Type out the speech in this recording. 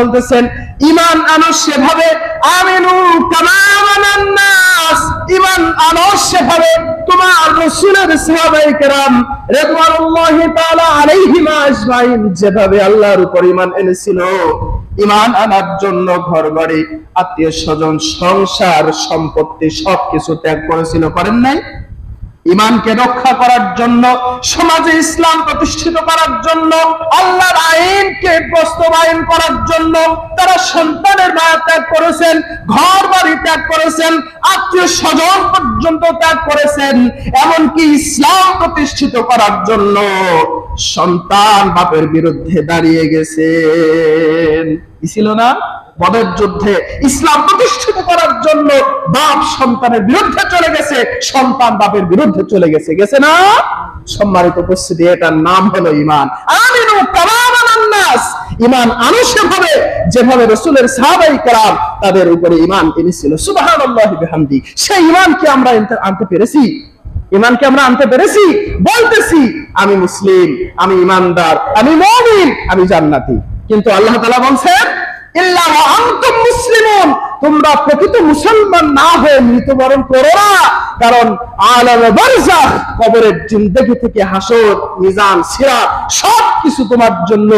বলতেছেন, ইমান আনো সেভাবে যেভাবে আল্লাহর উপর ইমান এনেছিল ইমান আনার জন্য ঘর বাড়ি আত্মীয় স্বজন সংসার, সম্পত্তি সবকিছু ত্যাগ করেছিল, করেন নাই? ইমানকে রক্ষা করার জন্য, সমাজে ইসলাম প্রতিষ্ঠিত করার জন্য আল্লাহর আইনকে বাস্তবায়ন করার জন্য তারা সন্তানের মায়া ত্যাগ করেছেন ঘর বাড়ি ত্যাগ করেছেন, আত্মীয় স্বজন পর্যন্ত ত্যাগ করেছেন, এমনকি ইসলাম প্রতিষ্ঠিত করার জন্য সন্তান বাপের বিরুদ্ধে দাঁড়িয়ে গেছেন। কি ছিল না? বদের যুদ্ধে ইসলাম প্রতিষ্ঠিত করার জন্য বাপ সন্তানের বিরুদ্ধে চলে গেছে, সন্তান বাপের বিরুদ্ধে চলে গেছে। গেছে না? সম্মানিত উপস্থিতি, এটার নাম হলো ইমান আমিনু নাস ইমান আনো সেভাবে যেভাবে রসুলের সাহাবাই কালাম তাদের উপরে ইমান এনেছিল। সুবহানাল্লাহি বিহামদি। সেই ইমানকে আমরা আনতে- পেরেছি। ইমানকে আমরা আনতে পেরেছি। বলতেছি, আমি মুসলিম, আমি ইমানদার আমি মুমিন, আমি জান্নাতি। কিন্তু আল্লাহ তাআলা বলছেন তোমরা প্রকৃত মুসলমান না হয়ে মৃত্যুবরণ করো না। কারণ কবরের জিন্দেগি থেকে হাসর, মিজান, সিরাত, সবকিছু তোমার জন্য